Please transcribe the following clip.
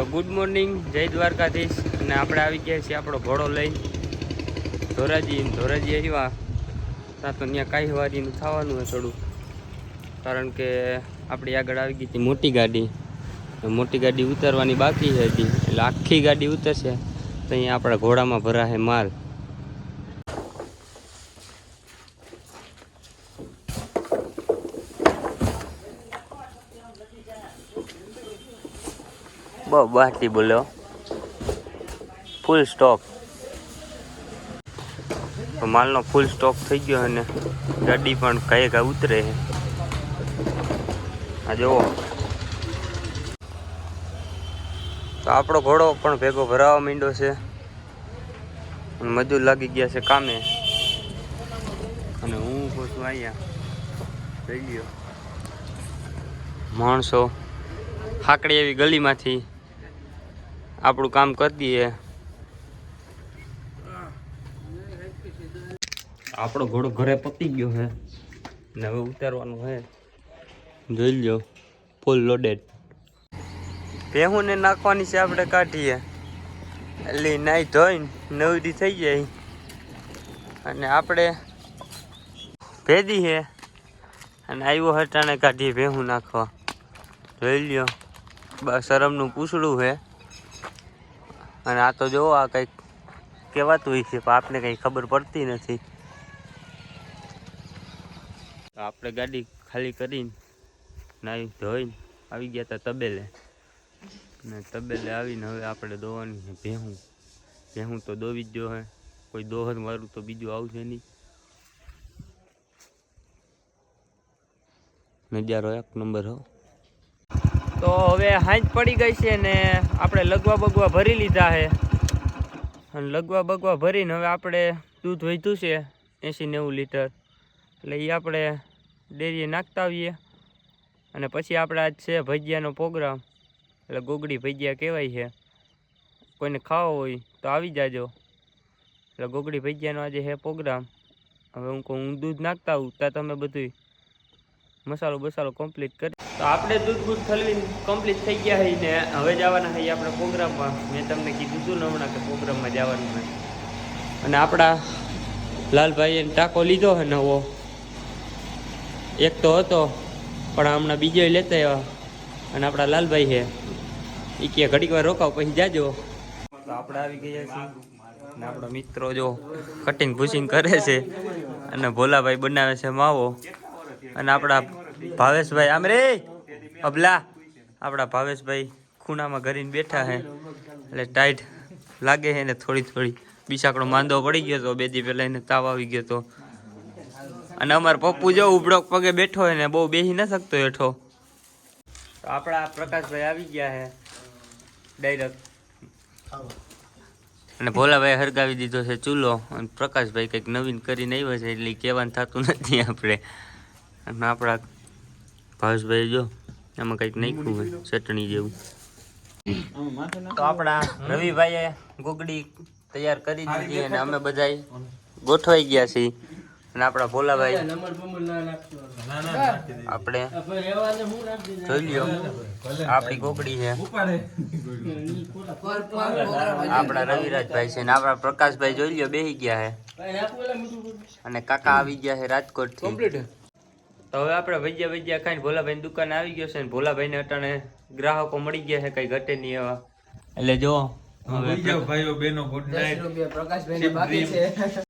તો good morning જય દ્વારકાધીશ. અને આપણે આવી ગયા છીએ આપણો ઘોડો લઈ. ધોરાજી ધોરાજી આવ્યા. ત્યાં તો ત્યાં કાંઈ વારીનું થવાનું હોય થોડું કારણ કે આપણી આગળ આવી ગઈ હતી મોટી ગાડી. મોટી ગાડી ઉતારવાની બાકી હતી. એટલે આખી ગાડી ઉતરશે. તો અહીંયા આપણા ઘોડામાં ભરાશે માલ. બહુ બહારથી બોલ્યો ફૂલ સ્ટોક માલનો ફૂલ સ્ટોક થઈ ગયો અને ગાડી પણ કઈ કાંઈ ઉતરે છે. આ જુઓ. તો આપણો ઘોડો પણ ભેગો ભરાવા માંડ્યો છે. મજૂર લાગી ગયા છે કામે. અને હું છું અહીંયા. થઈ ગયો માણસો હાકડી એવી ગલીમાંથી આપણું કામ કરી દઈએ. આપણો ઘોડો ઘરે પતી ગયો છે ને હવે ઉતારવાનું છે જોઈ લ્યો ફૂલ લોડેડ ભેહુંને નાખવાની છે આપણે કાઢીએ. એટલે નાઈ ધોઈને નવરી થઈ જાય. અને આપણે ભેદી છે અને આવ્યો હટાણે કાઢીએ ભેહું નાખવા. જોઈ લ્યો બસ શરમનું પૂછડું છે અને આ તો જોવો આ કંઈક કહેવાતું હોય છે, પણ આપને કંઈ ખબર પડતી નથી. આપણે ગાડી ખાલી કરીને નાહી, ધોઈને આવી ગયા હતા તબેલે. ને તબેલે આવીને હવે આપણે દોવાની છે ભેહું. ભેહું તો દોવી જ જો હે. કોઈ દોહર મારું તો બીજું આવશે નહીં. નજારો એક નંબર હો. તો હવે હાંજ પડી ગઈ છે ને આપણે લગવા બગવા ભરી લીધા છે. અને લગવા બગવા ભરીને હવે આપણે દૂધ વધ્યું છે એંસી નેવું લીટર. એટલે એ આપણે ડેરીએ નાખતા આવીએ. અને પછી આપણે આજ છે ભજીયાનો પ્રોગ્રામ. એટલે ગોગડી ભજીયા કહેવાય છે. કોઈને ખાવો હોય તો આવી જાજો. એટલે ગોગડી ભજીયાનો આજે છે પ્રોગ્રામ. હવે હું કહું હું દૂધ નાખતા આવું, ત્યાં તમે બધું મસાલો બસાલો કમ્પ્લીટ કરી તો આપણે દૂધ બૂધ ઠલવીને કમ્પ્લીટ થઈ ગયા છે ને હવે જવાના છે આપણે પ્રોગ્રામમાં. મેં તમને કીધું હતું ને હમણાં કે પ્રોગ્રામમાં જવાનું હોય અને આપણા લાલભાઈએ ટાંકો લીધો છે નવો. એક તો હતો, પણ હમણાં બીજો લેતા આવ્યા. અને આપણા લાલભાઈ છે એ કે ઘડીક વાર રોકાવ પછી જાજો. તો આપણે આવી ગયા છીએ. અને આપણા મિત્રો જો કટિંગ ભૂસિંગ કરે છે. અને ભોલાભાઈ બનાવે છે માવો. અને આપણા ભાવેશભાઈ, આમ રે? અબલા, આપણા ભાવેશભાઈ ખૂણામાં ઘરીને બેઠા હે. એટલે ટાઈટ લાગે છે ને થોડી થોડી. બિસાકડો માંદો પડી ગયો તો બે દી પહેલા એને તાવ આવી ગયો તો. અને અમાર પપ્પુ જો ઉભડો પગે બેઠો હોય ને બહુ બેસી ન શકતો હેઠો. તો આપણા પ્રકાશભાઈ આવી ગયા હે. ડાયરેક્ટ અને ભોલાભાઈ હરગાવી દીધો છે ચૂલો. અને પ્રકાશભાઈ કંઈક નવીન કરીને આવ્યો છે એટલે કહેવાનું થતું નથી આપણે. અને આપણા ભાવેશભાઈ જો એમાં કંઈક નાખ્યું હોય ચટણી જેવું. તો આપણા રવિભાઈએ ગોગડી તૈયાર કરી દીધી અને અમે બધા ગોઠવાઈ ગયા છીએ. અને આપણા ભોલાભાઈ આપણે જોઈ લ્યો. આપણી ગોગડી છે. આપણા રવિરાજભાઈ છે ને આપણા પ્રકાશભાઈ જોઈ લ્યો બેસી ગયા છે. અને કાકા આવી ગયા છે રાજકોટથી તો હવે આપણે ભજીયા ભજીયા ખાઈને ભોલાભાઈ દુકાન આવી ગયો છે ને ભોલાભાઈ ને અટાણે ગ્રાહકો મળી ગયા છે કઈ ઘટે નહીં એવા. એટલે જો હવે ભાઈઓ બહેનો ગુડ નાઇટ પ્રકાશભાઈ બાકી છે.